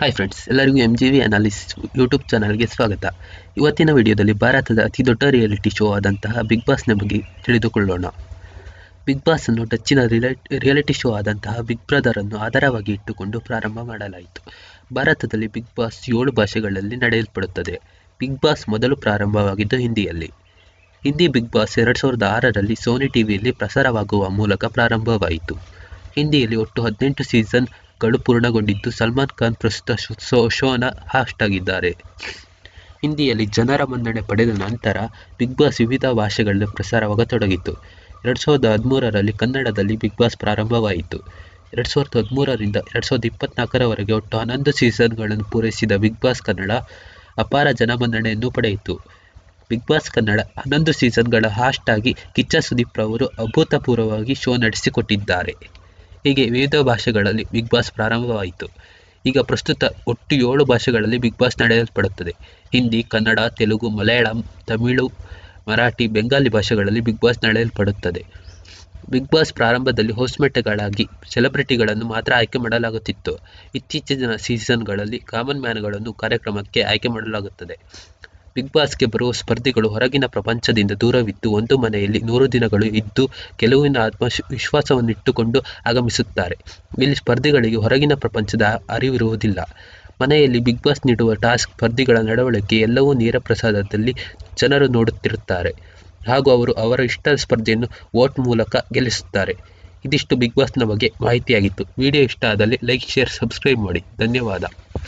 Hi friends ಎಲ್ಲರಿಗೂ M G V analysis YouTube ಚಾನಲ್ಗೆ ಸ್ವಾಗತ. ಇವತ್ತಿನ ವಿಡಿಯೋದಲ್ಲಿ ಭಾರತದ ಅತಿ ದೊಡ್ಡ ರಿಯಾಲಿಟಿ ಶೋ ಆದಂತಹ ಬಿಗ್ ಬಾಸ್ನ ಬಗ್ಗೆ ತಿಳಿದುಕೊಳ್ಳೋಣ. ಬಿಗ್ ಬಾಸ್ ಅನ್ನು ಡಚ್ಚಿನ ರಿಯಾಲಿಟಿ ಶೋ ಆದಂತಹ ಬಿಗ್ ಬ್ರದರ್ ಅನ್ನು ಆಧಾರವಾಗಿ ಇಟ್ಟುಕೊಂಡು ಪ್ರಾರಂಭ ಮಾಡಲಾಯಿತು. ಭಾರತದಲ್ಲಿ ಬಿಗ್ ಬಾಸ್ ಏಳು ಭಾಷೆಗಳಲ್ಲಿ ನಡೆಯಲ್ಪಡುತ್ತದೆ. ಬಿಗ್ ಬಾಸ್ ಮೊದಲು ಪ್ರಾರಂಭವಾಗಿದ್ದು ಹಿಂದಿಯಲ್ಲಿ. ಹಿಂದಿ ಬಿಗ್ ಬಾಸ್ ಎರಡು ಸಾವಿರದ ಆರರಲ್ಲಿ ಸೋನಿ ಟಿವಿಯಲ್ಲಿ ಪ್ರಸಾರವಾಗುವ ಮೂಲಕ ಪ್ರಾರಂಭವಾಯಿತು. ಹಿಂದಿಯಲ್ಲಿ ಒಟ್ಟು ಹದಿನೆಂಟು ಸೀಸನ್ಗಳು ಪೂರ್ಣಗೊಂಡಿದ್ದು ಸಲ್ಮಾನ್ ಖಾನ್ ಪ್ರಸ್ತುತ ಶೋನ ಹಾಸ್ಟ್ ಆಗಿದ್ದಾರೆ ಹಿಂದಿಯಲ್ಲಿ ಜನರ ಮನ್ನಣೆ ಪಡೆದ ನಂತರ ಬಿಗ್ ಬಾಸ್ ವಿವಿಧ ಭಾಷೆಗಳಲ್ಲಿ ಪ್ರಸಾರವಾಗತೊಡಗಿತು ಎರಡು ಸಾವಿರದ ಹದಿಮೂರರಲ್ಲಿ ಕನ್ನಡದಲ್ಲಿ ಬಿಗ್ ಬಾಸ್ ಪ್ರಾರಂಭವಾಯಿತು. ಎರಡು ಸಾವಿರದ ಹದಿಮೂರರಿಂದ ಎರಡು ಸಾವಿರದ ಇಪ್ಪತ್ನಾಲ್ಕರವರೆಗೆ ಒಟ್ಟು ಹನ್ನೊಂದು ಸೀಸನ್ಗಳನ್ನು ಪೂರೈಸಿದ ಬಿಗ್ ಬಾಸ್ ಕನ್ನಡ ಅಪಾರ ಜನಮನ್ನಣೆಯನ್ನು ಪಡೆಯಿತು. ಬಿಗ್ ಬಾಸ್ ಕನ್ನಡ ಹನ್ನೊಂದು ಸೀಸನ್ಗಳ ಹಾಸ್ಟ್ ಆಗಿ ಕಿಚ್ಚ ಸುದೀಪ್ ರವರು ಅಭೂತಪೂರ್ವವಾಗಿ ಶೋ ನಡೆಸಿಕೊಟ್ಟಿದ್ದಾರೆ. ಹೀಗೆ ವಿವಿಧ ಭಾಷೆಗಳಲ್ಲಿ ಬಿಗ್ ಬಾಸ್ ಪ್ರಾರಂಭವಾಯಿತು. ಈಗ ಪ್ರಸ್ತುತ ಒಟ್ಟು ಏಳು ಭಾಷೆಗಳಲ್ಲಿ ಬಿಗ್ ಬಾಸ್ ನಡೆಯಲ್ಪಡುತ್ತದೆ. ಹಿಂದಿ, ಕನ್ನಡ, ತೆಲುಗು, ಮಲಯಾಳಂ, ತಮಿಳು, ಮರಾಠಿ, ಬೆಂಗಾಲಿ ಭಾಷೆಗಳಲ್ಲಿ ಬಿಗ್ ಬಾಸ್ ನಡೆಯಲ್ಪಡುತ್ತದೆ. ಬಿಗ್ ಬಾಸ್ ಪ್ರಾರಂಭದಲ್ಲಿ ಹೋಸ್ಮೆಟ್ಗಳಾಗಿ ಸೆಲೆಬ್ರಿಟಿಗಳನ್ನು ಮಾತ್ರ ಆಯ್ಕೆ ಮಾಡಲಾಗುತ್ತಿತ್ತು. ಇತ್ತೀಚಿನ ಸೀಸನ್ಗಳಲ್ಲಿ ಕಾಮನ್ ಮ್ಯಾನ್ಗಳನ್ನು ಕಾರ್ಯಕ್ರಮಕ್ಕೆ ಆಯ್ಕೆ ಮಾಡಲಾಗುತ್ತದೆ. ಬಿಗ್ ಬಾಸ್ಗೆ ಬರುವ ಸ್ಪರ್ಧಿಗಳು ಹೊರಗಿನ ಪ್ರಪಂಚದಿಂದ ದೂರವಿದ್ದು ಒಂದು ಮನೆಯಲ್ಲಿ ನೂರು ದಿನಗಳು ಇದ್ದು ಗೆಲುವಿನ ಆತ್ಮವಿಶ್ವಾಸವನ್ನು ವಿಶ್ವಾಸವನ್ನಿಟ್ಟುಕೊಂಡು ಆಗಮಿಸುತ್ತಾರೆ. ಇಲ್ಲಿ ಸ್ಪರ್ಧಿಗಳಿಗೆ ಹೊರಗಿನ ಪ್ರಪಂಚದ ಅರಿವಿರುವುದಿಲ್ಲ. ಮನೆಯಲ್ಲಿ ಬಿಗ್ ಬಾಸ್ ನೀಡುವ ಟಾಸ್ಕ್ ಸ್ಪರ್ಧಿಗಳ ನಡವಳಿಕೆ ಎಲ್ಲವೂ ನೇರ ಪ್ರಸಾದದಲ್ಲಿ ಜನರು ನೋಡುತ್ತಿರುತ್ತಾರೆ. ಹಾಗೂ ಅವರು ಅವರ ಇಷ್ಟದ ಸ್ಪರ್ಧೆಯನ್ನು ವೋಟ್ ಮೂಲಕ ಗೆಲ್ಲಿಸುತ್ತಾರೆ. ಇದಿಷ್ಟು ಬಿಗ್ ಬಾಸ್ನ ಬಗ್ಗೆ ಮಾಹಿತಿಯಾಗಿತ್ತು. ವಿಡಿಯೋ ಇಷ್ಟ ಆದಲ್ಲಿ ಲೈಕ್ ಶೇರ್ ಸಬ್ಸ್ಕ್ರೈಬ್ ಮಾಡಿ. ಧನ್ಯವಾದ.